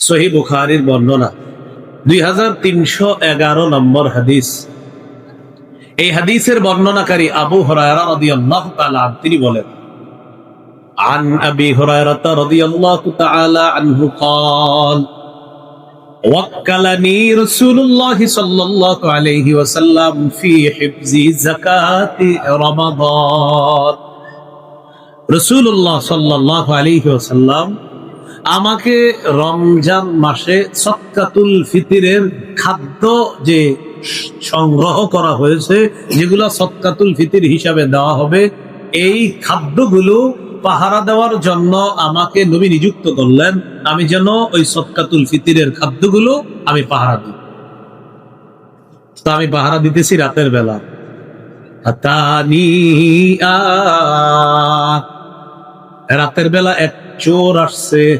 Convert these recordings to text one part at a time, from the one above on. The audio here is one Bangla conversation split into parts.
সহি বুখারির বর্ণনা দুই হাজার তিনশো এগারো নম্বর হাদিস এই হাদিসের বর্ণনাকারী আবু হরায়রা রাদিয়াল্লাহু তাআলা আনহু তিনি বলেন عن أبي هريرة رضي الله تعالى عنه قال وكلني رسول الله صلى الله عليه وسلم في حفظ زكاة رمضان رسول الله صلى الله عليه وسلم আমাকে রমজান মাসে সৎকাতুল ফিতিরের খাদ্য যে সংগ্রহ করা হয়েছে, যেগুলো সৎকাতুল ফিতির হিসাবে দেওয়া হবে, এই খাদ্যগুলো পাহারা দেওয়ার জন্য আমাকে নবী নিযুক্ত করলেন। আমি যেন ওই সৎকাতুল ফিতিরের খাদ্যগুলো আমি পাহারা দিই। তো আমি পাহারা দিতেছি রাতের বেলা। রাতের বেলা এক চোর আসছে।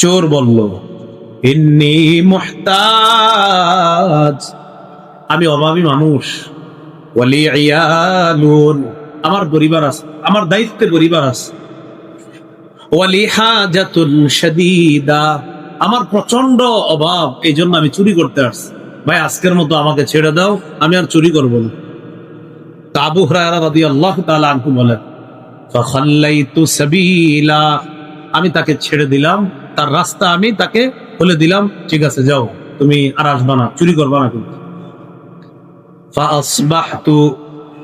চোর বলল, ইন্নি মুহতাজ। আমি অভাবী মানুষ। আমার পরিবার আছে, আমার দায়িত্বে পরিবার আছে। আমার প্রচণ্ড অভাব এই জন্য আমি চুরি করতে আসছি। ভাই, আজকের মতো আমাকে ছেড়ে দাও, আমি আর চুরি করব না। আনহু বলেন আমি তাকে ছেড়ে দিলাম। তার রাস্তা আমি তাকে খুলে দিলাম ঠিক আছে যাও তুমি আর আসবা না চুরি করবা না কিন্তু।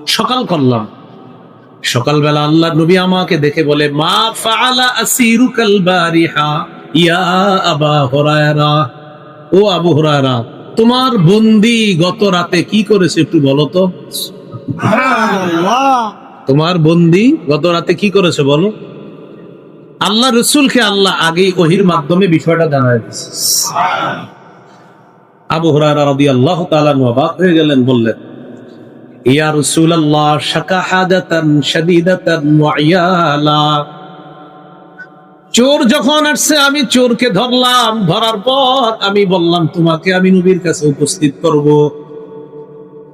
সকাল করলাম। সকালবেলা আল্লাহ নবী আমাকে দেখে বলে মা আসিরুকাল বারিহা? ইয়া আবা হুরায়রা। ও আবু হুরায়রা তোমার বন্দি গত রাতে কি করেছে একটু বলো তো। তোমার বন্দি গত রাতে কি করেছে বলো? আল্লাহ রসুলকে আল্লাহ আগেই ওহির মাধ্যমে বিষয়টা জানায় দিয়েছে আবু হুরায়রা রাদিয়াল্লাহু তাআলা অবাক হয়ে গেলেন, বললেন, ইয়া রাসূলুল্লাহ শাকা হাদাতান শাদীদাতান ওয়াইয়ালা চোর যখন আসছে, আমি চোরকে ধরলাম, ধরার পর আমি বললাম, তোমাকে আমি নবীর কাছে উপস্থিত করব।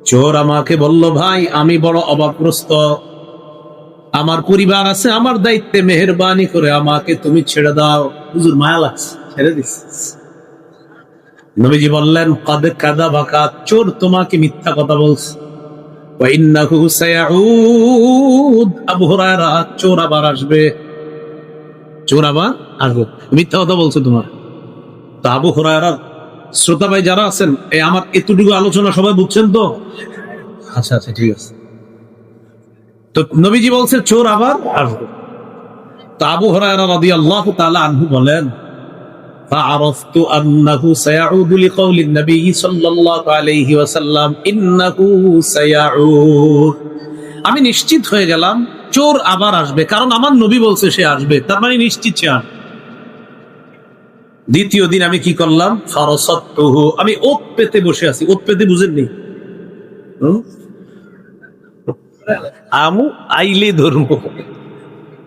চোর আমাকে বলল, ভাই, আমি বড় অভাবগ্রস্ত। আমার পরিবার আছে, আমার দায়িত্বে মেহরবানি করে আমাকে তুমি ছেড়ে দাও। হুজুর, মায়া লাগছে, ছেড়ে দিস নবীজি বললেন, কাদে কাদা বাকা চোর তোমাকে মিথ্যা কথা বলছে। চোর আবার আসবে। চোর আবার আসবে। মিথ্যা কথা বলছো তোমার। তো আবু শ্রোতা ভাই যারা আছেন, এই আমার এতটুকু আলোচনা সবাই বুঝছেন তো? আচ্ছা আচ্ছা ঠিক আছে। তো নবীজি বলছে চোর আবার আসবে তো আবু হরায়রা রাদিয়াল্লাহু তাআলা আনহু বলেন فعرفت أنه سيعود لقول النبي صلى الله عليه وسلم إنه سيعود আমি নিশ্চিত হয়ে গেলাম চোর আবার আসবে কারণ আমার নবী বলছে সে আসবে তার মানে নিশ্চিত সে আসবে দ্বিতীয় দিন আমি কি করলাম ফারসাত্তুহু আমি ওত পেতে বসে আছি ওত পেতে বুঝেননি হুম? আমু আইলে ধর্ম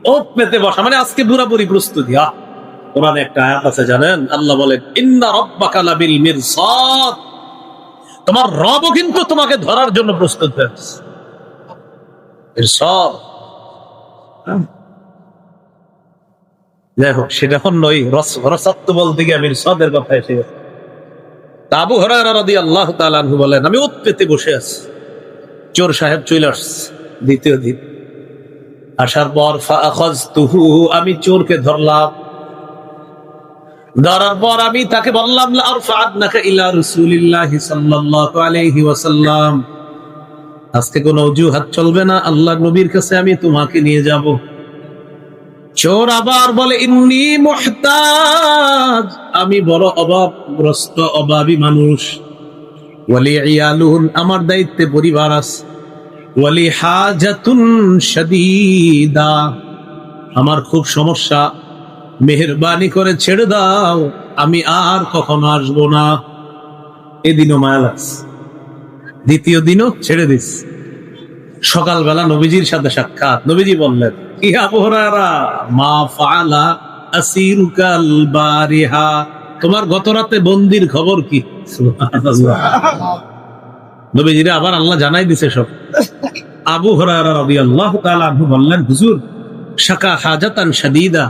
ওত পেতে বসা মানে আজকে পুরাপুরি প্রস্তুতি, আহ। কোরআনে একটা আয়াত আছে, জানেন? আল্লাহ বলেন, ইন্না রাব্বাকা লাবিল মিরসাদ। তোমার রব কিন্তু তোমাকে ধরার জন্য প্রস্তুত হয়েছে। মিরসাদ। হোক সেটা এখন নই রস, রসাত্ম বলতে গিয়ে মিরসাদের কথা এসে গেছে। আবু হরায়রা রাদিয়াল্লাহু তাআলা বলেন, আমি ওত পেতে বসে আছি। চোর সাহেব চলে দ্বিতীয় দিন। আসার পর আমি চোরকে ধরলাম। ধরার পর আমি তাকে বললাম আজকে কোনো অজুহাত চলবে না আল্লাহ নবীর কাছে আমি তোমাকে নিয়ে যাব। চোর আবার বলে, ইন্নি মুহতাজ। আমি বড় অভাবগ্রস্ত, অভাবী মানুষ। আমার দায়িত্বে পরিবার আমার খুব সমস্যা। মেহরবানি করে ছেড়ে দাও, আমি আর কখনো আসব না। এদিনও মায়া লাগছে। দ্বিতীয় দিনও ছেড়ে দিস। সকালবেলা নবীজির সাথে সাক্ষাৎ। নবীজি বললেন কি আবহরারা মা ফালা আসিরুকাল বারিহা। তোমার গত রাতে বন্দির খবর কি? নবীজিরে আবার আল্লাহ জানাই দিছে সব। আবু বললেন, হুজুর, শাকা হাজাতান সাবিলা।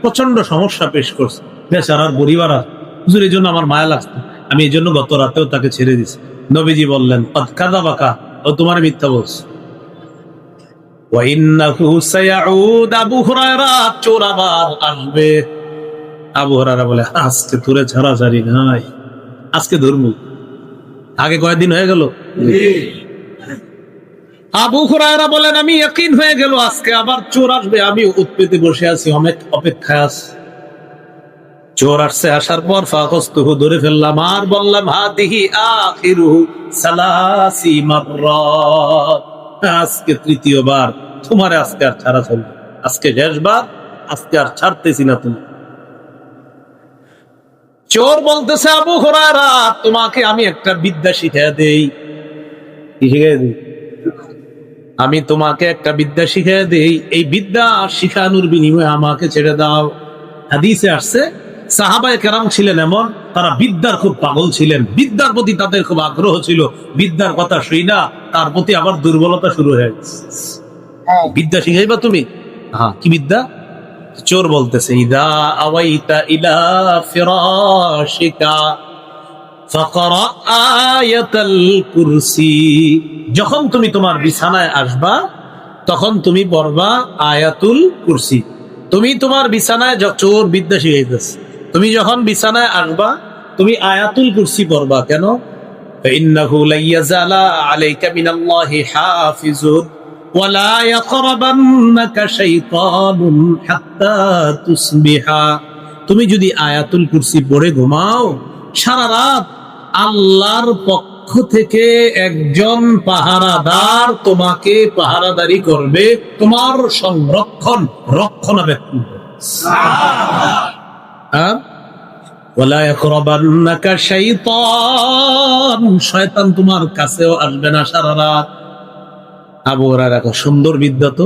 প্রচণ্ড সমস্যা পেশ করছে। বেচারার পরিবার। হুজুর, এই জন্য আমার মায়া লাগছে। আমি এই জন্য গত রাতেও তাকে ছেড়ে দিছি। নবীজি বললেন, কদ কাযাবাকা ও তোমার মিথ্যা বলছে। আসবে। আবু হুরায়রা বলে, আজকে নাই, আজকে আগে কয়েকদিন হয়ে গেল। আবু বলেন, আমি ইয়াকিন হয়ে গেল, আজকে আবার চোর আসবে, আমি উৎপেতে বসে আছি, অনেক অপেক্ষায় আছি। চোর আসছে, আসার পর ফাকস্তুহু ধরে ফেললাম, আর বললাম, হাদিহি আখিরুহু সালাসি মাররাত, আজকে তৃতীয়বার তোমার আজকে আর ছাড়া চলবে আজকে শেষবার, আজকে আর ছাড়তেছি না তুমি। চোর বলতেছে, আবু হুরায়রা, তোমাকে আমি একটা বিদ্যা শিখিয়ে দেই? আমি তোমাকে একটা বিদ্যা শিখিয়ে দেই। এই বিদ্যা শিখানোর বিনিময়ে আমাকে ছেড়ে দাও। হাদিসে আসছে, সাহাবায়ে কেরাম ছিলেন এমন, তারা বিদ্যার খুব পাগল ছিলেন। বিদ্যার প্রতি তাদের খুব আগ্রহ ছিল। বিদ্যার কথা শুই না, তার প্রতি আবার দুর্বলতা শুরু হয়ে গেছে। বিদ্যা শিখাইবা তুমি হ্যাঁ কি বিদ্যা চোর বলতেছে ইদা আওয়াইতা ইলা ফিরাশিকা ফাকরা আয়াতাল কুরসি যখন তুমি তোমার বিছানায় আসবা তখন তুমি পড়বা আয়াতুল কুরসি তুমি তোমার বিছানায় য- চোর বিদ্যা শিখাইতেছে তুমি যখন বিছানায় আসবা তুমি আয়াতুল কুরসি পড়বা কেন فإنه لن يزال عليك من الله حافظ ولا يقربنك شيطان حتى تصبح তুমি যদি আয়াতুল কুরসি পড়ে ঘুমাও সারা রাত আল্লাহর পক্ষ থেকে একজন পাহারাদার তোমাকে পাহারাদারি করবে তোমার সংরক্ষণ রক্ষণাবেক্ষণ করবে। হ্যাঁ? ওয়ালা ইয়াকরাবান্নাকা শাইতান শয়তান তোমার কাছেও আসবে না সারা রাত আবু হুরায়রা কয়, সুন্দর বিদ্যা তো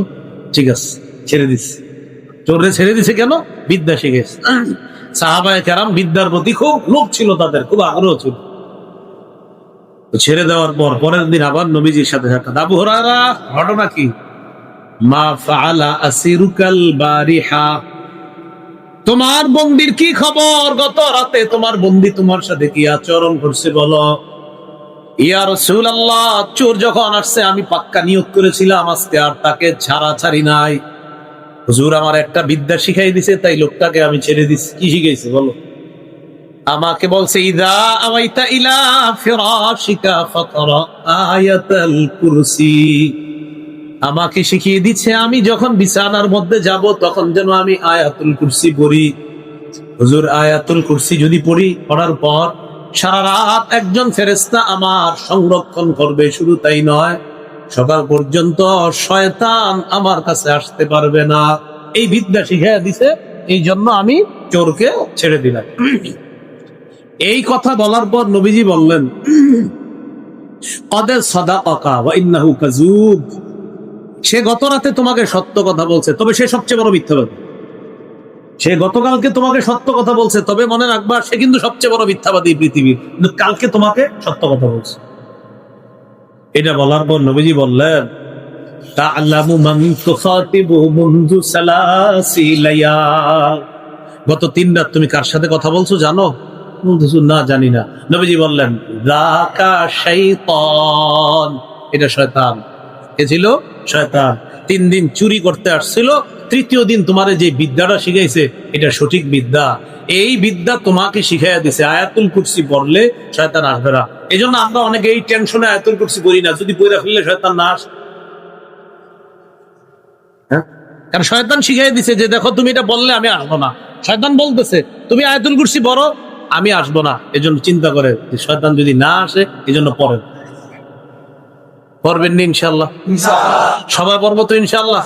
ঠিক আছে ছেড়ে দিচ্ছে চোরে ছেড়ে দিছে কেন? বিদ্যা শিখেছে সাহাবায়ে কেরাম বিদ্যার প্রতি খুব লোভ ছিল তাদের খুব আগ্রহ ছিল। ছেড়ে দেওয়ার পর পরের দিন আবার নবীজির সাথে সাক্ষাৎ। আবু হুরায়রা ঘটনা কি? মা ফাআলা আসিরুকাল বারিহা। তোমার বন্দির কি খবর? গত রাতে তোমার বন্দি তোমার সাথে কি আচরণ করছে বলো? ইয়া চোর যখন আসছে, আমি পাক্কা নিয়োগ করেছিলাম, আজকে আর তাকে ছাড়া ছাড়ি নাই। হুজুর আমার একটা বিদ্যা শিখাই দিছে, তাই লোকটাকে আমি ছেড়ে দিচ্ছি কি শিখাইছে, বলো? আমাকে বলছে, ইদা আওয়াইতা ইলা ফিরাশিকা ফাকরা কুরসি। আমাকে শিখিয়ে দিচ্ছে, আমি যখন বিছানার মধ্যে যাব, তখন যেন আমি আয়াতুল কুরসি পড়ি। হুজুর, আয়াতুল কুরসি যদি পড়ি, পড়ার পর সারা রাত একজন ফেরেস্তা আমার সংরক্ষণ করবে, শুধু তাই নয়, সকাল পর্যন্ত শয়তান আমার কাছে আসতে পারবে না। এই বিদ্যা শিখিয়ে দিছে, এই জন্য আমি চোরকে ছেড়ে দিলাম। এই কথা বলার পর নবীজি বললেন, কদের সদা অকা বা ইন্নাহু কাজুব সে গত রাতে তোমাকে সত্য কথা বলছে, তবে সে সবচেয়ে বড় মিথ্যাবাদী। সে গতকালকে তোমাকে সত্য কথা বলছে, তবে মনে রাখবা, সে কিন্তু সবচেয়ে বড় মিথ্যাবাদী পৃথিবীর। কালকে তোমাকে সত্য কথা বলছে। এটা বলার পর নবীজি বললেন গত তিন রাত তুমি কার সাথে কথা বলছো জানো? না জানি না। নবীজি বললেন এটা শয়তান। কে ছিল? শয়তান। তিন দিন চুরি করতে আসছিল তৃতীয় দিন তোমারে যে বিদ্যাটা শিখাইছে এটা সঠিক বিদ্যা। এই বিদ্যা তোমাকে শিখাইয়া দিছে। আয়াতুল কুরসি পড়লে শয়তান আসবে না। এই জন্য আমরা অনেকে এই টেনশনে আয়াতুল কুরসি পড়ি না। যদি পড়ে ফেললে শয়তান না আসে হ্যাঁ? কারণ শয়তান শিখাই দিছে যে দেখো তুমি এটা বললে আমি আসব না। শয়তান বলতেছে তুমি আয়াতুল কুরসি পড়ো আমি আসব না। এজন্য চিন্তা করে যে শয়তান যদি না আসে এই জন্য পড়েন পড়বেন নি ইনশাল্লাহ সবাই পড়ব তো ইনশাল্লাহ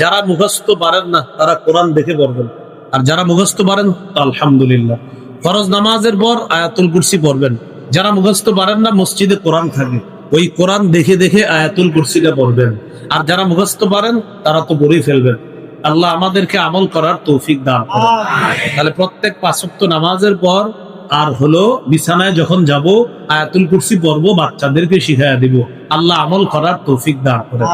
যারা মুখস্থ পারেন না তারা কোরআন দেখে পড়বেন। আর যারা মুখস্থ পারেন আলহামদুলিল্লাহ। ফরজ নামাজের পর আয়াতুল কুরসি পড়বেন। যারা মুখস্থ পারেন না মসজিদে কোরআন থাকে। ওই কোরআন দেখে দেখে আয়াতুল কুরসিটা পড়বেন। আর যারা মুখস্থ পারেন তারা তো পড়েই ফেলবেন। আল্লাহ আমাদেরকে আমল করার তৌফিক দান তাহলে প্রত্যেক পাঁচক্ত নামাজের পর আর হলো বিছানায় যখন যাব, আয়াতুল কুরসি পড়ব, বাচ্চাদেরকে শিখাইয়া দিব। আল্লাহ আমল করার তৌফিক দান করে।